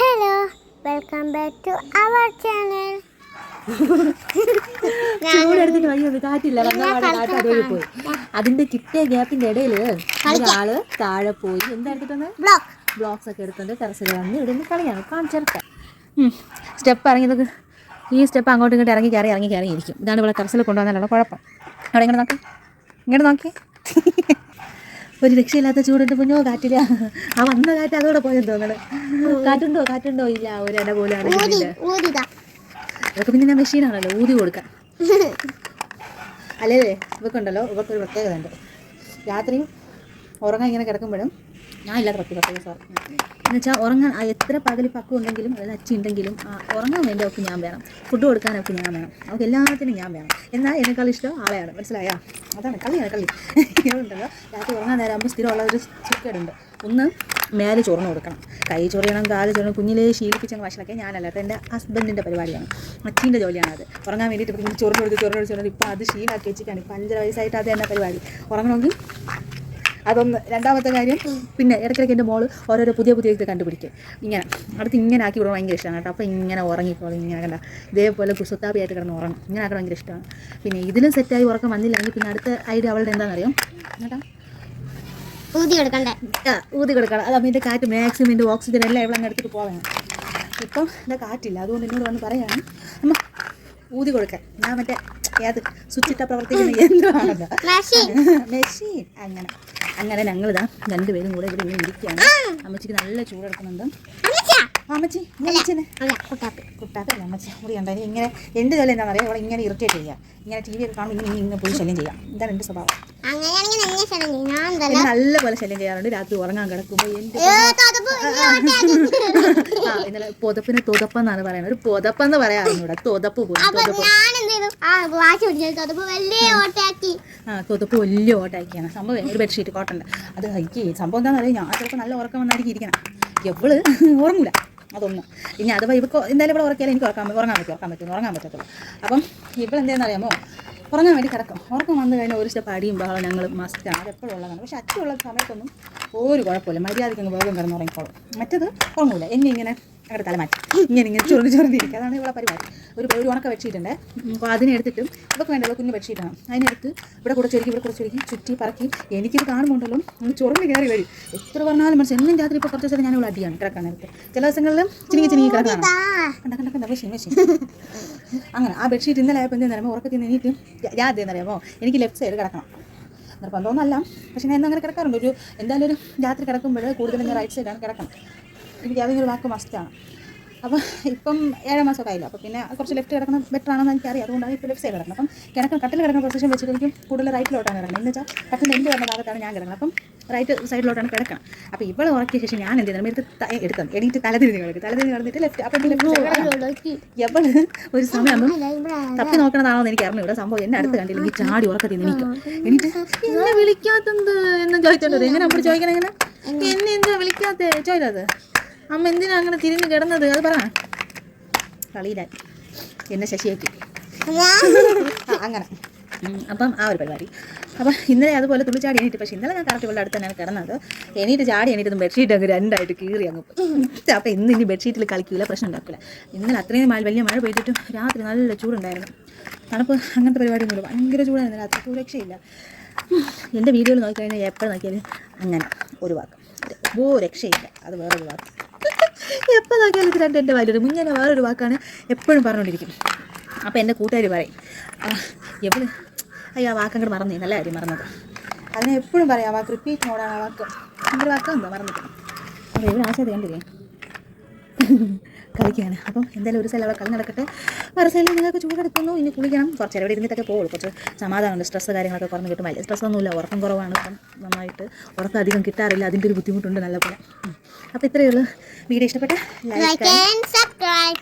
Hello welcome back to our channel ചൂടെടുത്തിട്ട് വയ്യത് കാറ്റില്ല. വന്നപാട് കാറ്റ് അതുവഴി പോയി. അതിന്റെ കിട്ടിയ ഗ്യാപ്പിന്റെ ഇടയിൽ ഒരാൾ താഴെ പോയി. ബ്ലോക്ക് ബ്ലോക്സ് ഒക്കെ എടുത്തോണ്ട് ടെറസിൽ വന്ന് ഇവിടെ നിന്ന് കളിയാണ് കാണിച്ചെടുക്കാം സ്റ്റെപ്പ് ഇറങ്ങിയത് ഈ സ്റ്റെപ്പ് അങ്ങോട്ടും ഇങ്ങോട്ട് ഇറങ്ങി കയറി ഇറങ്ങി കയറി ഇരിക്കും. ഇതാണ് ഇവിടെ ടെറസിൽ കൊണ്ടുവന്നാലുള്ള കുഴപ്പം. അവിടെ ഇങ്ങോട്ട് നോക്കി. ഇങ്ങോട്ട് നോക്കി. ഒരു രക്ഷയില്ലാത്ത ചൂടുണ്ട് കുഞ്ഞോ കാറ്റില്ല ആ വന്ന കാറ്റ് അതോടെ പോയെന്ന് തോന്നുന്നു കാറ്റുണ്ടോ കാറ്റുണ്ടോ? ഇല്ല ഒരു പോലെയാണ് അതൊക്കെ പിന്നെ ഞാൻ മെഷീനാണല്ലോ ഊതി കൊടുക്കാം. അല്ലേ ഇവക്കുണ്ടല്ലോ ഇവക്കൊരു പ്രത്യേകത ഉണ്ട് രാത്രിയും ഉറങ്ങാൻ ഇങ്ങനെ കിടക്കുമ്പോഴും ഞാൻ ഇല്ലാത്ത പ്രത്യേക പ്രത്യേക സാർ എന്ന് ഉറങ്ങാൻ എത്ര പകൽ പക്കം ഉണ്ടെങ്കിലും അതായത് അച്ഛൻ ഉണ്ടെങ്കിലും ഉറങ്ങാൻ വേണ്ടി അവൾക്ക് ഞാൻ വേണം. ഫുഡ് കൊടുക്കാനൊക്കെ ഞാൻ വേണം. അവൾക്ക് എല്ലാത്തിനും ഞാൻ വേണം. എന്നാൽ എന്നെക്കാൾ ഇഷ്ടം ആളെയാണ്. മനസ്സിലായോ? അതാണ് കളിയാണ് കളി. ഉണ്ടല്ലോ രാത്രി ഉറങ്ങാൻ നേരമാകുമ്പോൾ സ്ഥിരമുള്ള ഒരു ചുക്കേടുണ്ട് ഒന്ന് മേലെ ചൊറിഞ്ഞ് കൊടുക്കണം. കൈ ചൊറിയണം കാൽ ചൊറിയണം കുഞ്ഞിലേ ശീലിപ്പിച്ചങ്ങ് വഷളൊക്കെ ഞാനല്ല. അത് എന്റെ ഹസ്ബൻഡിന്റെ പരിപാടിയാണ്. അച്ഛന്റെ ജോലിയാണ് അത് ഉറങ്ങാൻ വേണ്ടിയിട്ട് ഇപ്പം ചൊറിഞ്ഞ് കൊടുത്ത് ചൊറിഞ്ഞ് കൊടുത്ത് ചൊറിഞ്ഞ് ഇപ്പം അത് ശീലാക്കി വെച്ചിട്ടാണ് ഇപ്പം അഞ്ചര വയസ്സായിട്ട് അത് തന്നെ പരിപാടി. ഉറങ്ങണമെങ്കിൽ അതൊന്ന് രണ്ടാമത്തെ കാര്യം പിന്നെ ഇടയ്ക്കിടയ്ക്ക് എന്റെ മോൾ ഓരോരോ പുതിയ പുതിയ ഇത് കണ്ടുപിടിക്കും. ഇങ്ങനെ അടുത്ത് ഇങ്ങനെ ആക്കി വിടാൻ ഭയങ്കര ഇഷ്ടമാണ് കേട്ടോ. അപ്പോൾ ഇങ്ങനെ ഉറങ്ങിക്കോളും ഇങ്ങനെ കണ്ട. ഇതേപോലെ കുസുത്താപിയായിട്ട് കിടന്ന് ഉറങ്ങും. ഇങ്ങനെ ആക്കാൻ ഭയങ്കര ഇഷ്ടമാണ്. പിന്നെ ഇതിലും സെറ്റായി ഉറക്കം വന്നില്ലെങ്കിൽ പിന്നെ അടുത്ത ഐഡിയ അവളുടെ എന്താണെന്നറിയാം? കേട്ടോ ഊതി കൊടുക്കണ്ടേ? ഊതി കൊടുക്കണം. അത് അതിന്റെ കാറ്റ് മാക്സിമം എന്റെ ഓക്സിജൻ എല്ലാം ഇവിടെ അങ്ങ് എടുത്തിട്ട് പോകണം ഇപ്പം എന്റെ കാറ്റില്ല. അതുകൊണ്ട് എന്നോട് വന്ന് പറയാണ് അമ്മ ഊതി കൊടുക്കാൻ ഞാൻ മറ്റേ ഏത് സ്വിച്ചിട്ട പ്രവർത്തിക്കുന്ന യന്ത്രമാണല്ലോ. മെഷീൻ മെഷീൻ അങ്ങനെ. അങ്ങനെ ഞങ്ങളിതാ രണ്ടുപേരും കൂടെ ഇവിടെ ഇങ്ങനെ ഇരിക്കുകയാണ്. അമ്മച്ചിക്ക് നല്ല ചൂടെടുക്കുന്നുണ്ട്. അമ്മച്ചാ അമ്മച്ചി അമ്മച്ചിനെ കുട്ടാക്കല്ല അമ്മച്ചി. മുറി ഉണ്ടായി ഇങ്ങനെ എന്ത് കളി എന്താണെന്ന് അറിയാം അവളെ ഇങ്ങനെ ഇറിറ്റേറ്റ് ചെയ്യുക ഇങ്ങനെ ടി വി ഒക്കെ കാണുമ്പോൾ ഇങ്ങനെ ഇങ്ങനെ പോയി ശല്യം ചെയ്യാം. ഇതാണ് എന്റെ സ്വഭാവം. നല്ലപോലെ ശല്യം ചെയ്യാറുണ്ട്. രാത്രി ഉറങ്ങാൻ കിടക്കുമ്പോൾ എന്റെ. ആ ഇന്നലെ പുതപ്പിന് തുതപ്പെന്നാണ് പറയുന്നത്. ഒരു പുതപ്പെന്ന് പറയാറുണ്ട് തുതപ്പ് പോയി അപ്പൊ തുതപ്പ്. പിടിച്ചത് തതുപ്പ് ആ. തുതപ്പ് വലിയ ഓട്ടാക്കിയാണ്. സംഭവം ഒരു ബെഡ്ഷീറ്റ് കോട്ടന്റെ അത് എനിക്ക് സംഭവം എന്താണെന്ന് അറിയാം. ഞാൻ ചിലപ്പോൾ നല്ല ഉറക്കം വന്നായിരിക്കും ഇരിക്കണം. എവൾ? ഉറങ്ങൂല. അതൊന്നും. ഇനി അഥവാ ഇവക്ക് എന്തായാലും ഇവിടെ ഉറക്കിയാലും എനിക്ക് ഉറക്കാൻ ഉറങ്ങാൻ പറ്റും ഉറക്കാൻ പറ്റും ഉറങ്ങാൻ പറ്റത്തുള്ളൂ. അപ്പം ഇവളെന്താണെന്ന് അറിയാമോ? ഉറങ്ങാൻ വേണ്ടി കിടക്കും. ഉറക്കം വന്നു കഴിഞ്ഞാൽ ഒരു സ്റ്റെപ്പ് അടിയും ബഹളം ഞങ്ങൾ മസ്റ്റാണ് അതെപ്പോഴും ഉള്ളതാണ്. പക്ഷേ അച്ഛനുള്ള സമയത്തൊന്നും ഒരു കുഴപ്പമില്ല. മര്യാദയ്ക്ക് വേഗം കിടന്നുറങ്ങിക്കോളും മറ്റത് ഉറങ്ങൂല. എന്നെ ഇങ്ങനെ അങ്ങോട്ട് തല മാറ്റി ഇങ്ങനെ ഇങ്ങനെ ചുരുണ്ട് ചുരുണ്ടിരിക്കുക അതാണ് ഇവിടെ പരിപാടി. ഒരു ഒരു ഉണക്ക വെച്ചിട്ടുണ്ട്. അപ്പോൾ അതിനെടുത്തിട്ടും ഇവർക്ക് വേണ്ടല്ലോ കുഞ്ഞു വെച്ചിട്ടാണ് അതിനെടുത്ത് ഇവിടെ കൂടെ ചൊരുക്കി ഇവിടെ കൂടെ ചൊരുക്കി ചുറ്റി പറക്കി. എനിക്കിത് കാണുമ്പോണ്ടല്ലോ ഒന്ന് ചൊറിഞ്ഞ് കയറി വരും. എത്ര പറഞ്ഞാലും മനസ്സിൽ എന്നും രാത്രി ഇപ്പോൾ കുറച്ച് ദിവസം ഞാൻ ഇവിടെ അടിയാണ് കിടക്കാൻ നേരത്തെ. ചില ദിവസങ്ങളിൽ ചിനിങ്ങി ചിനിങ്ങി കിടക്കാണ് കണ്ട കണ്ട കണ്ട മെഷീൻ മെഷീൻ അങ്ങനെ ആ ബെഡ്ഷീറ്റ് ഇന്നലെ ആയപ്പോൾ എന്താ പറയുമ്പോൾ ഉറക്കത്തിൽ ഞാൻ എന്തെന്ന് അറിയാമോ? എനിക്ക് ലെഫ്റ്റ് സൈഡ് കിടക്കണം. നിർബന്ധമൊന്നുമല്ല. പക്ഷേ ഞാൻ അങ്ങനെ കിടക്കാറുണ്ട്. ഒരു എന്തായാലും ഒരു രാത്രി കിടക്കുമ്പോൾ കൂടുതലും ഞാൻ റൈറ്റ് സൈഡാണ് കിടക്കണം. എനിക്ക് അതിനൊരു വാക്ക് മസ്റ്റാണ് അപ്പോൾ ഇപ്പം ഏഴാം മാസമൊക്കെ ആയില്ല. അപ്പോൾ പിന്നെ കുറച്ച് ലെഫ്റ്റ് കിടക്കണം ബെറ്റർ ആണെന്ന് എനിക്കറിയാം. അതുകൊണ്ടാണ് ഇപ്പോൾ ലെഫ്റ്റ് സൈഡ് കിടക്കുന്നത്. അപ്പം കിടക്കുന്ന കട്ടിൽ കിടക്കുന്ന പൊസിഷൻ വെച്ചിട്ട് എനിക്ക് കൂടുതൽ റൈറ്റിലോട്ടാണ് കിടക്കുന്നത്. എന്ന് വെച്ചാൽ കട്ടിൽ എന്റെ വരുന്ന ഭാഗത്താണ് ഞാൻ കിടക്കുന്നത്. അപ്പം റൈറ്റ് സൈഡിലോട്ടാണ് കിടക്കണം. അപ്പോൾ ഇവൾ ഉറക്കിയ ശേഷം ഞാൻ എന്ത് ചെയ്യുന്നത് എടുത്ത് എടുക്കാം എണീറ്റ് തലതിരിഞ്ഞ് കിടക്കും. തലതിരിഞ്ഞ് കിടന്നിട്ട് ലെഫ്റ്റ് അപ്പം ലെഫ്റ്റ് എവൾ ഒരു സമയം തപ്പി നോക്കണതാണോ എന്ന് എനിക്ക് ഇവിടെ സംഭവം എന്നെ അടുത്ത് കണ്ടില്ലെങ്കിൽ ചാടി ഉറക്കത്തിൽ നിൽക്കും എനിക്ക് എന്നെ വിളിക്കാത്തത്? എന്ന് ചോദിച്ചോണ്ടത് എങ്ങനെ നമ്മൾ ചോദിക്കണം എങ്ങനെ എന്നെ എന്താ വിളിക്കാത്ത? ചോദിച്ചത് അമ്മ എന്തിനാ അങ്ങനെ തിരിഞ്ഞ് കിടന്നത്? അത് പറ. കളിയിലായി. എന്നെ ശശിയാക്കി. അങ്ങനെ. അപ്പം ആ ഒരു പരിപാടി. അപ്പം ഇന്നലെ അതുപോലെ തുള്ളി ചാടി എണീറ്റ് പക്ഷേ ഇന്നലെ ഞാൻ കറക്റ്റ് ഇവളുടെ അടുത്ത് തന്നെയാണ് കിടന്നത്. എണീറ്റ് ചാടി എണീറ്റ് ബെഡ്ഷീറ്റ് അങ്ങ് രണ്ടായിട്ട് കീറി അങ്ങ് പോയി. അപ്പോൾ ഇന്ന് ഇനി ബെഡ്ഷീറ്റിൽ കളിക്കില്ല പ്രശ്നം ഉണ്ടാക്കില്ല ഇന്നലെ അത്രയും മഴ വലിയ മഴ പെയ്തിട്ടും രാത്രി നല്ല ചൂടുണ്ടായിരുന്നു. തണുപ്പ് അങ്ങനത്തെ പരിപാടിയൊന്നുമില്ല ഭയങ്കര ചൂടായിരുന്നു രാത്രി. സുരക്ഷയില്ല. എന്റെ വീഡിയോയിൽ നോക്കിക്കഴിഞ്ഞാൽ എപ്പോഴും നോക്കിയാലും അങ്ങനെ ഒരു വാക്ക്. ഓ രക്ഷയില്ല. അത് വേറൊരു വാക്ക്. എപ്പോൾ നോക്കിയാലും ഇത് രണ്ട് എന്റെ വലിയൊരു മുന്നേ വേറൊരു വാക്കാണ് എപ്പോഴും പറഞ്ഞുകൊണ്ടിരിക്കും. അപ്പോൾ എന്റെ കൂട്ടുകാർ പറയും എവിടെ? അയ്യോ ആ വാക്ക് മറന്നു നല്ല കാര്യം മറന്നത്. അതിനെ എപ്പോഴും പറയാം ആ വാക്ക് റിപ്പീറ്റ് മോഡാണ് ആ വാക്ക്. എന്തൊരു വാക്ക് എന്താ മറന്നിട്ട്. അപ്പോൾ എവിടെ ആശയത് കണ്ടില്ലേ? കളിക്കുകയാണ്. അപ്പം എന്തായാലും ഒരു സ്ഥലം അവിടെ കളി നടക്കട്ടെ. വേറെ സ്ഥലം നിങ്ങൾക്ക് ചൂടെടുക്കുന്നു. ഇനി കുളിക്കണം. കുറച്ച് നേരം ഇവിടെ ഇരുന്നിട്ടൊക്കെ പോകുള്ളൂ കുറച്ച് സമാധാനമുണ്ട്. സ്ട്രെസ് കാര്യങ്ങളൊക്കെ കുറഞ്ഞ് കിട്ടും. വലിയ സ്ട്രെസ് ഒന്നുമില്ല. ഉറക്കം കുറവാണ്. ഇപ്പം നന്നായിട്ട് ഉറക്കം അധികം കിട്ടാറില്ല. അതിന്റെ ഒരു ബുദ്ധിമുട്ടുണ്ട് നല്ലപോലെ. അപ്പോൾ ഇത്രയേ ഉള്ളൂ. വീഡിയോ ഇഷ്ടപ്പെട്ട ലൈക്ക് സബ്സ്ക്രൈബ്